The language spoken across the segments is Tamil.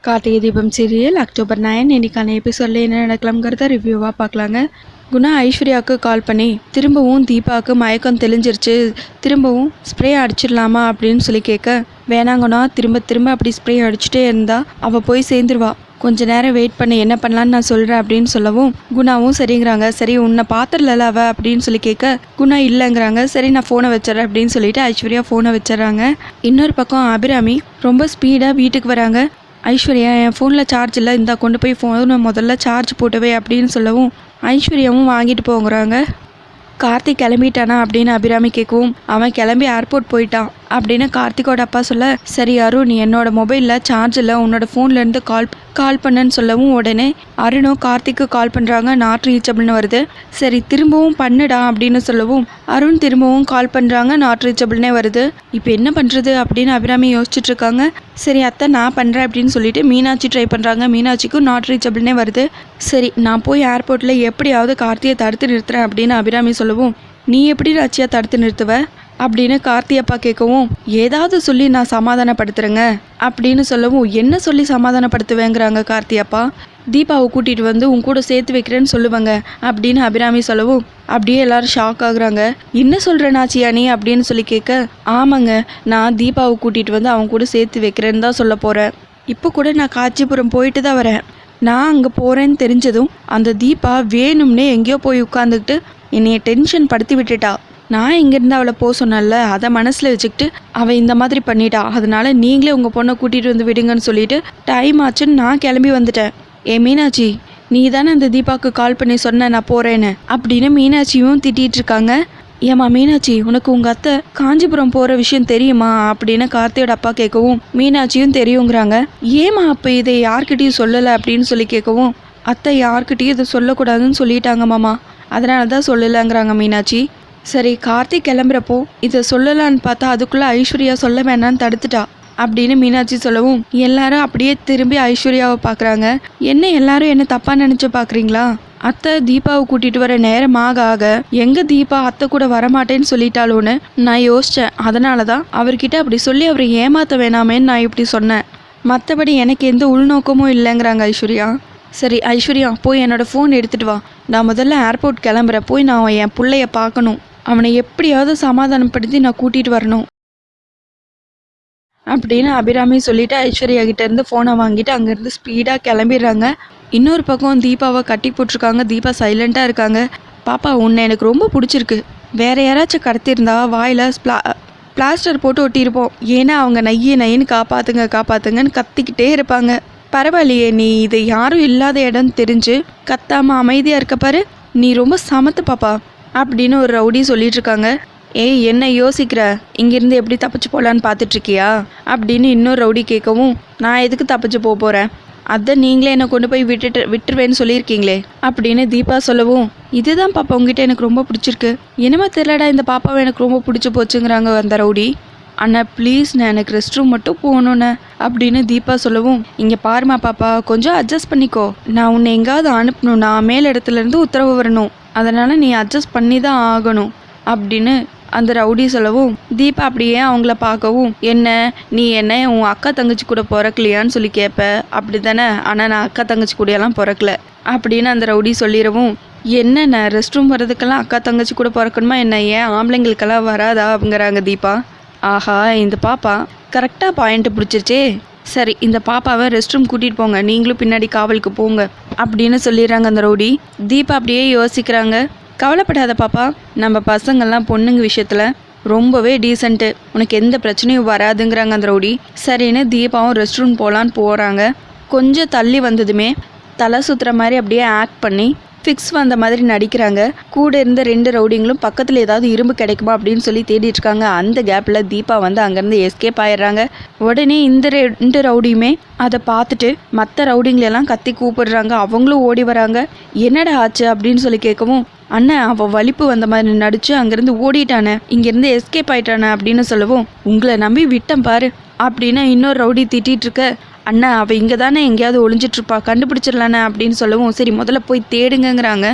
Karthigai Deepam serial October nine இன்னைக்கான எபிசோடில் என்ன நடக்கலாம்ங்கிறத ரிவ்யூவாக பார்க்கலாங்க. குணா ஐஸ்வர்யாவுக்கு கால் பண்ணி திரும்பவும் தீபாவுக்கு மயக்கம் தெளிஞ்சிருச்சு. திரும்பவும் ஸ்ப்ரே அடிச்சிடலாமா? அப்படின்னு சொல்லி கேட்க வேணாங்கண்ணா திரும்ப திரும்ப அப்படி ஸ்ப்ரே அடிச்சுட்டே இருந்தா அவள் போய் சேர்ந்துருவா. கொஞ்ச நேரம் வெயிட் பண்ணி. என்ன பண்ணலான்னு நான் சொல்கிறேன் அப்படின்னு சொல்லவும் குணாவும் சரிங்கிறாங்க. சரி உன்னை பார்த்துடல அவ? அப்படின்னு சொல்லி கேட்க குணா இல்லைங்கிறாங்க. சரி நான் ஃபோனை வச்சிடறேன் அப்படின்னு சொல்லிட்டு ஐஸ்வர்யா ஃபோனை வச்சிடறாங்க. இன்னொரு பக்கம் அபிராமி ரொம்ப ஸ்பீடாக வீட்டுக்கு வராங்க. ஐஸ்வர்யா என் ஃபோனில் சார்ஜ் இல்லை. இந்தா கொண்டு போய் ஃபோனை முதல்ல சார்ஜ் போட்டுவே அப்படின்னு சொல்லவும் ஐஸ்வர்யாவும் வாங்கிட்டு போங்கிறாங்க. கார்த்திக் கிளம்பிட்டானா அப்படின்னு அபிராமி கேட்கவும் அவன் கிளம்பி ஏர்போர்ட் போயிட்டான். அப்படின்னு கார்த்திகோட அப்பா சொல்ல சரி அருண் நீ என்னோட மொபைலில் சார்ஜில் உன்னோட ஃபோன்லேருந்து கால் கால் பண்ணுன்னு சொல்லவும் உடனே அருணும் கார்த்திக்கு கால் பண்ணுறாங்க நாட் ரீச்சபிள்னு வருது. சரி திரும்பவும் பண்ணுடா அப்படின்னு சொல்லவும் அருண் திரும்பவும் கால் பண்ணுறாங்க நாட் ரீச்சபிள்னே வருது. இப்போ என்ன பண்ணுறது அப்படின்னு அபிராமி யோசிச்சுட்டு இருக்காங்க. சரி அத்தை நான் பண்ணுறேன் அப்படின்னு சொல்லிட்டு மீனாட்சி ட்ரை பண்ணுறாங்க மீனாட்சிக்கும் நாட் ரீச்சபிள்னே வருது. சரி நான் போய் ஏர்போர்ட்டில் எப்படியாவது கார்த்தியை தடுத்து நிறுத்துறேன் அப்படின்னு அபிராமி சொல்லவும் நீ எப்படி ராச்சியா தடுத்து நிறுத்துவ? அப்படின்னு கார்த்தி அப்பா கேட்கவும் ஏதாவது சொல்லி நான் சமாதானப்படுத்துறேங்க. அப்படின்னு சொல்லவும் என்ன சொல்லி சமாதானப்படுத்துவேங்கிறாங்க கார்த்தி அப்பா? தீபாவை கூட்டிகிட்டு வந்து உன் கூட சேர்த்து வைக்கிறேன்னு சொல்லுவாங்க அப்படின்னு அபிராமி சொல்லவும் அப்படியே எல்லாரும் ஷாக் ஆகுறாங்க. என்ன சொல்கிற நாச்சியா நீ? அப்படின்னு சொல்லி கேட்க ஆமாங்க நான் தீபாவை கூட்டிகிட்டு வந்து அவங்க கூட சேர்த்து வைக்கிறேன்னு தான் சொல்ல போகிறேன் இப்போ கூட நான் காஞ்சிபுரம் போயிட்டு தான் வரேன். நான் அங்கே போகிறேன்னு தெரிஞ்சதும் அந்த தீபா வேணும்னே எங்கேயோ போய் உட்காந்துக்கிட்டு என்னைய டென்ஷன் படுத்தி விட்டுட்டா. நான் இங்கேருந்து அவளை போக சொன்னேன்ல அதை மனசில் வச்சுக்கிட்டு அவள் இந்த மாதிரி பண்ணிட்டா. அதனால நீங்களே உங்கள் பொண்ணை கூட்டிகிட்டு வந்து விடுங்கன்னு சொல்லிட்டு டைம் ஆச்சுன்னு நான் கிளம்பி வந்துட்டேன். ஏ மீனாட்சி நீ தானே அந்த தீபாவுக்கு கால் பண்ணி சொன்ன நான் போகிறேன்னு அப்படின்னு மீனாட்சியும் திட்டிகிட்டு இருக்காங்க. ஏம்மா மீனாட்சி உனக்கு உங்கள் அத்தை காஞ்சிபுரம் போகிற விஷயம் தெரியுமா? அப்படின்னு கார்த்தியோட அப்பா கேட்கவும் மீனாட்சியும் தெரியுங்கிறாங்க. ஏம்மா அப்போ இதை யார்கிட்டையும் சொல்லலை? அப்படின்னு சொல்லி கேட்கவும் அத்தை யார்கிட்டையும் இதை சொல்லக்கூடாதுன்னு சொல்லிட்டாங்க மாமா. அதனால தான் சொல்லலைங்கிறாங்க மீனாட்சி. சரி கார்த்திக் கிளம்புறப்போ இதை சொல்லலான்னு பார்த்தா அதுக்குள்ளே ஐஸ்வர்யா சொல்ல வேணான்னு தடுத்துட்டா அப்படின்னு மீனாட்சி சொல்லவும் எல்லாரும் அப்படியே திரும்பி ஐஸ்வர்யாவை பார்க்குறாங்க. என்ன எல்லாரும் என்ன தப்பாக நினச்சி பார்க்குறீங்களா? அத்தை தீபாவை கூட்டிகிட்டு வர நேரம் ஆக ஆக எங்கே தீபா அத்தை கூட வரமாட்டேன்னு சொல்லிட்டாலோன்னு நான் யோசித்தேன் அதனால தான் அவர்கிட்ட அப்படி சொல்லி அவரை ஏமாற்ற வேணாமேன்னு நான் இப்படி சொன்னேன். மற்றபடி எனக்கு எந்த உள்நோக்கமும் இல்லைங்கிறாங்க ஐஸ்வர்யா. சரி ஐஸ்வர்யா போய் என்னோடய ஃபோன் எடுத்துகிட்டு வா. நான் முதல்ல ஏர்போர்ட் கிளம்புறேன். போய் நான் என் பிள்ளைய பார்க்கணும். அவனை எப்படியாவது சமாதானப்படுத்தி நான் கூட்டிகிட்டு வரணும் அப்படின்னு அபிராமி சொல்லிட்டு ஐஸ்வர்யா கிட்டேருந்து ஃபோனை வாங்கிட்டு அங்கேருந்து ஸ்பீடாக கிளம்பிடுறாங்க. இன்னொரு பக்கம் தீபாவை கட்டி போட்டிருக்காங்க. தீபா சைலண்ட்டாக இருக்காங்க. பாப்பா உன்னை எனக்கு ரொம்ப பிடிச்சிருக்கு. வேற யாராச்சும் கடத்திருந்தா வாயில் ஸ்ப்ளா பிளாஸ்டர் போட்டு ஒட்டியிருப்போம். ஏன்னா அவங்க நையே நைன்னு காப்பாத்துங்க காப்பாத்துங்கன்னு கத்திக்கிட்டே இருப்பாங்க. பரவாயில்லையே நீ இது யாரும் இல்லாத இடம் தெரிஞ்சு கத்தாமல் அமைதியாக இருக்க பாரு. நீ ரொம்ப சமத்து பாப்பா. அப்படின்னு ஒரு ரவுடி சொல்லிட்டு இருக்காங்க ஏய் என்ன யோசிக்கிற? இங்கிருந்து எப்படி தப்பிச்சு போகலான்னு பார்த்துட்ருக்கியா அப்படின்னு இன்னொரு ரவுடி கேட்கவும் நான் எதுக்கு தப்பிச்சு போக போகிறேன் அதான் நீங்களே என்னை கொண்டு போய் விட்டுட்டு விட்டுருவேன்னு சொல்லியிருக்கீங்களே? அப்படின்னு தீபா சொல்லவும் இதுதான் பாப்பா உங்ககிட்ட எனக்கு ரொம்ப பிடிச்சிருக்கு. என்னமோ தெரியலடா இந்த பாப்பாவை எனக்கு ரொம்ப பிடிச்சி போச்சுங்கிறாங்க அந்த ரவுடி. அண்ணா ப்ளீஸ் நான் எனக்கு ரெஸ்ட் ரூம் மட்டும் போகணுண்ணே அப்படின்னு தீபா சொல்லவும் இங்கே பாருமா பாப்பா கொஞ்சம் அட்ஜஸ்ட் பண்ணிக்கோ. நான் உன்னை எங்காவது அனுப்பணும். நான் மேல் இடத்துலேருந்து உத்தரவு வரணும். அதனால் நீ அட்ஜஸ்ட் பண்ணி தான் ஆகணும் அப்படின்னு அந்த ரவுடி சொல்லவும் தீபா அப்படியே அவங்கள பார்க்கவும் என்ன நீ என்ன உன் அக்கா தங்கச்சி கூட பிறக்கலையான்னு சொல்லி கேட்ப அப்படி தானே ஆனால் நான் அக்கா தங்கச்சி கூடயெல்லாம் பிறக்கல. அப்படின்னு அந்த ரவுடி சொல்லிடவும் என்ன நான் ரெஸ்ட் ரூம் வர்றதுக்கெல்லாம் அக்கா தங்கச்சி கூட பிறக்கணுமா என்ன? ஏன் ஆம்பளைங்களுக்கெல்லாம் வராதா? அப்படிங்கிறாங்க தீபா. ஆஹா இந்த பாப்பா கரெக்டாக பாயிண்ட் பிடிச்சிருச்சே. சரி இந்த பாப்பாவை ரெஸ்ட் ரூம் கூட்டிகிட்டு போங்க. நீங்களும் பின்னாடி காவலுக்கு போங்க. அப்படின்னு சொல்லிடுறாங்க அந்த ரவுடி. தீபா அப்படியே யோசிக்கிறாங்க. கவலைப்படாத பாப்பா நம்ம பசங்கள்லாம் பொண்ணுங்க விஷயத்தில் ரொம்பவே டீசென்ட்டு உனக்கு எந்த பிரச்சனையும் வராதுங்கிறாங்க அந்த ரவுடி. சரின்னு தீபாவும் ரெஸ்ட் ரூம் போகலான்னு போகிறாங்க கொஞ்சம் தள்ளி வந்ததுமே தலை சுற்றுற மாதிரி அப்படியே ஆக்ட் பண்ணி ஃபிக்ஸ் வந்த மாதிரி நடிக்கிறாங்க. கூட இருந்த ரெண்டு ரவுடிங்களும் பக்கத்தில் ஏதாவது இரும்பு கிடைக்குமா அப்படின்னு சொல்லி தேடிட்டு இருக்காங்க. அந்த கேப்பில் தீபா வந்து அங்கேருந்து எஸ்கேப் ஆயிடுறாங்க. உடனே இந்த ரெண்டு ரவுடியுமே அதை பார்த்துட்டு மற்ற ரவுடிங்களெல்லாம் கத்தி கூப்பிடுறாங்க. அவங்களும் ஓடி வராங்க. என்னடா ஆச்சு? அப்படின்னு சொல்லி கேட்கவும் அண்ணன் அவள் வலிப்பு வந்த மாதிரி நடிச்சு அங்கேருந்து ஓடிட்டானே. இங்கேருந்து எஸ்கேப் ஆயிட்டானே அப்படின்னு சொல்லவும் உங்களை நம்பி விட்டேன் பாரு அப்படின்னு இன்னொரு ரவுடி திட்டிகிட்டு இருக்க அண்ணா அவள் இங்கே தானே எங்கேயாவது ஒளிஞ்சிட்ருப்பா கண்டுபிடிச்சிடலானே அப்படின்னு சொல்லவும் சரி முதல்ல போய் தேடுங்கங்கிறாங்க.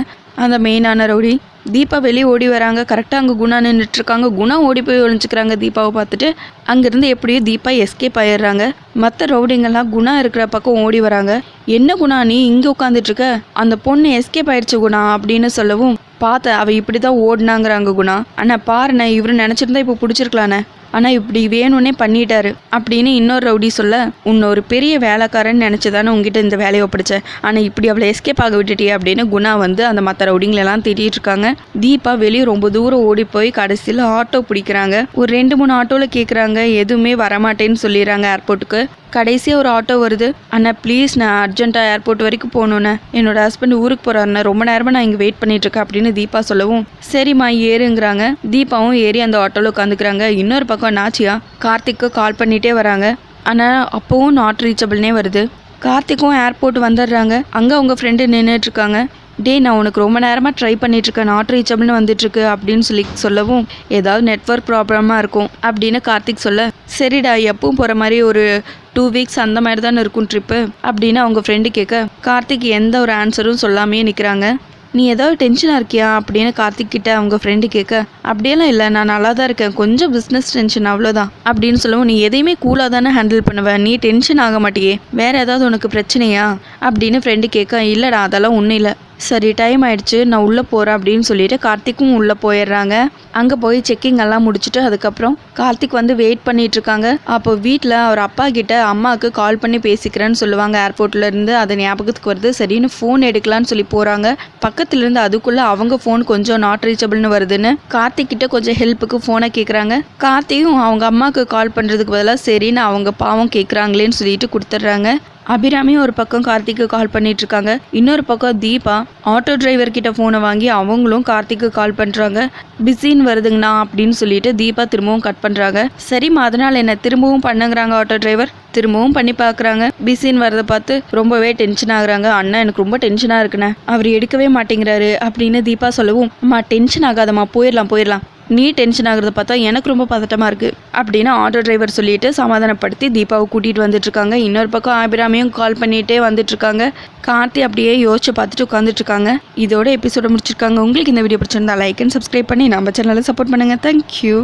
அந்த மெயினான ரவுடி. தீபா வெளியே ஓடி வராங்க. கரெக்டாக அங்கே குணா நின்றுட்டுருக்காங்க குணா ஓடி போய் ஒழிஞ்சிக்கிறாங்க தீபாவை பார்த்துட்டு. அங்கேருந்து எப்படியோ தீபா எஸ்கேப் ஆயிடுறாங்க. மற்ற ரவுடிங்கெல்லாம் குணா இருக்கிற பக்கம் ஓடி வராங்க. என்ன குணா நீ இங்கே உட்காந்துட்ருக்க அந்த பொண்ணு எஸ்கேப் ஆயிடுச்சு குணா அப்படின்னு சொல்லவும் பார்த்த அவள் இப்படி தான் ஓடினாங்கிறாங்க குணா. அண்ணா பாருண்ணே இவரு நினச்சிருந்தா இப்போ பிடிச்சிருக்கலாண்ணே. ஆனால் இப்படி வேணும்னே பண்ணிட்டாரு. அப்படின்னு இன்னொரு ரவுடி சொல்ல உன்னை ஒரு பெரிய வேலைக்காரன்னு நினச்சி தானே உங்ககிட்ட இந்த வேலையை ஒப்படைச்சேன். ஆனால் இப்படி அவளை எஸ்கேப் ஆக விட்டுட்டியே அப்படின்னு குணா வந்து அந்த மற்ற ரவுடிங்களெல்லாம் திட்டிகிட்டு இருக்காங்க. தீபா வெளியே ரொம்ப தூரம் ஓடி போய் கடைசியில் ஆட்டோ பிடிக்கிறாங்க. ஒரு ரெண்டு மூணு ஆட்டோவில் கேட்குறாங்க எதுவுமே வரமாட்டேன்னு சொல்லிடுறாங்க ஏர்போர்ட்டுக்கு கடைசியாக ஒரு ஆட்டோ வருது. அண்ணா ப்ளீஸ் நான் அர்ஜென்ட்டாக ஏர்போர்ட் வரைக்கும் போகணுண்ணே என்னோட ஹஸ்பண்ட் ஊருக்கு போகிறாருண்ணே ரொம்ப நேரமாக நான் இங்கே வெயிட் பண்ணிட்டு இருக்கேன் அப்படின்னு தீபா சொல்லவும் சரிம்மா ஏறுங்கிறாங்க. தீபாவும் ஏறி அந்த ஆட்டோவில் உட்காந்துக்கிறாங்க இன்னொரு பக்கம் நாச்சியா கார்த்திக்கு கால் பண்ணிகிட்டே வராங்க. ஆனால் அப்போவும் நாட் ரீச்சபிள்னே வருது. கார்த்திக்கும் ஏர்போர்ட் வந்துடுறாங்க. அங்கே அவங்க ஃப்ரெண்டு நின்றுட்டுருக்காங்க டேய் நான் உனக்கு ரொம்ப நேரமாக ட்ரை பண்ணிட்டுருக்கேன். நாட் ரீச்சபிள்னு வந்துட்டுருக்கு அப்படின்னு சொல்லி சொல்லவும் ஏதாவது நெட்ஒர்க் ப்ராப்ளமாக இருக்கும் அப்படின்னு கார்த்திக் சொல்ல சரிடா எப்பவும் போகிற மாதிரி ஒரு டூ வீக்ஸ் அந்த மாதிரி தானே இருக்கும் ட்ரிப்பு அப்படின்னு அவங்க ஃப்ரெண்டு கேட்க கார்த்திக் எந்த ஒரு ஆன்சரும் சொல்லாமே நிற்கிறாங்க நீ ஏதாவது டென்ஷனாக இருக்கியா? அப்படின்னு கார்த்திக் கிட்ட அவங்க ஃப்ரெண்டு கேட்க அப்படியெல்லாம் இல்லை நான் நல்லா தான் இருக்கேன். கொஞ்சம் பிஸ்னஸ் டென்ஷன் அவ்வளோதான் அப்படின்னு சொல்லவும் நீ எதையுமே கூலாக தானே ஹேண்டில் பண்ணுவ. நீ டென்ஷன் ஆக மாட்டியே. வேற ஏதாவது உனக்கு பிரச்சனையா? அப்படின்னு ஃப்ரெண்டு கேட்க இல்லைடா அதெல்லாம் ஒன்றும் இல்லை. சரி டைம் ஆயிடுச்சு. நான் உள்ளே போகிறேன் அப்படின்னு சொல்லிட்டு கார்த்திக்கும் உள்ளே போயிடுறாங்க. அங்கே போய் செக்கிங் எல்லாம் முடிச்சுட்டு அதுக்கப்புறம் கார்த்திக் வந்து வெயிட் பண்ணிட்டு இருக்காங்க. அப்போ வீட்டில் அவர் அப்பா கிட்ட அம்மாவுக்கு கால் பண்ணி பேசிக்கிறேன்னு சொல்லுவாங்க. ஏர்போர்ட்ல இருந்து அது ஞாபகத்துக்கு வருது. சரின்னு ஃபோன் எடுக்கலான்னு சொல்லி போகிறாங்க பக்கத்துல இருந்து அதுக்குள்ளே அவங்க ஃபோன் கொஞ்சம் நாட் ரீச்சபிள்னு வருதுன்னு கார்த்திக் கிட்ட கொஞ்சம் ஹெல்ப்புக்கு ஃபோனை கேட்குறாங்க கார்த்தியும் அவங்க அம்மாவுக்கு கால் பண்ணுறதுக்கு பதிலாக சரின்னு அவங்க பாவம் கேட்குறாங்களேன்னு சொல்லிட்டு கொடுத்துட்றாங்க. அபிராமியும் ஒரு பக்கம் கார்த்திக்கு கால் பண்ணிட்டு இருக்காங்க இன்னொரு பக்கம் தீபா ஆட்டோ டிரைவர் கிட்ட ஃபோனை வாங்கி அவங்களும் கார்த்திக்கு கால் பண்ணுறாங்க பிஸின்னு வருதுங்கண்ணா அப்படின்னு சொல்லிட்டு தீபா திரும்பவும் கட் பண்ணுறாங்க சரிம்மா அதனால் என்ன? திரும்பவும் பண்ணுங்கிறாங்க ஆட்டோ டிரைவர். திரும்பவும் பண்ணி பார்க்குறாங்க பிஸின்னு வரதை பார்த்து ரொம்பவே டென்ஷன் ஆகுறாங்க. அண்ணா எனக்கு ரொம்ப டென்ஷனாக இருக்குண்ணே. அவர் எடுக்கவே மாட்டேங்கிறாரு அப்படின்னு தீபா சொல்லவும் அம்மா டென்ஷன் ஆகாதம்மா. போயிடலாம் போயிடலாம் நீ டென்ஷன் ஆகுறத பார்த்தா எனக்கு ரொம்ப பதட்டமாக இருக்குது அப்படின்னு ஆட்டோ டிரைவர் சொல்லிட்டு சமாதானப்படுத்தி தீபாவை கூட்டிகிட்டு வந்துட்டுருக்காங்க. இன்னொரு பக்கம் ஆபிராமியும் கால் பண்ணிகிட்டே வந்துட்டுருக்காங்க. கார்த்தி அப்படியே யோசிச்சு பார்த்துட்டு உட்காந்துட்ருக்காங்க இதோட எபிசோட முடிச்சிருக்காங்க. உங்களுக்கு இந்த வீடியோ பிடிச்சிருந்தா லைக் அண்ட் சப்ஸ்கிரைப் பண்ணி நம்ம சேனலை சப்போர்ட் பண்ணுங்கள் தேங்க்யூ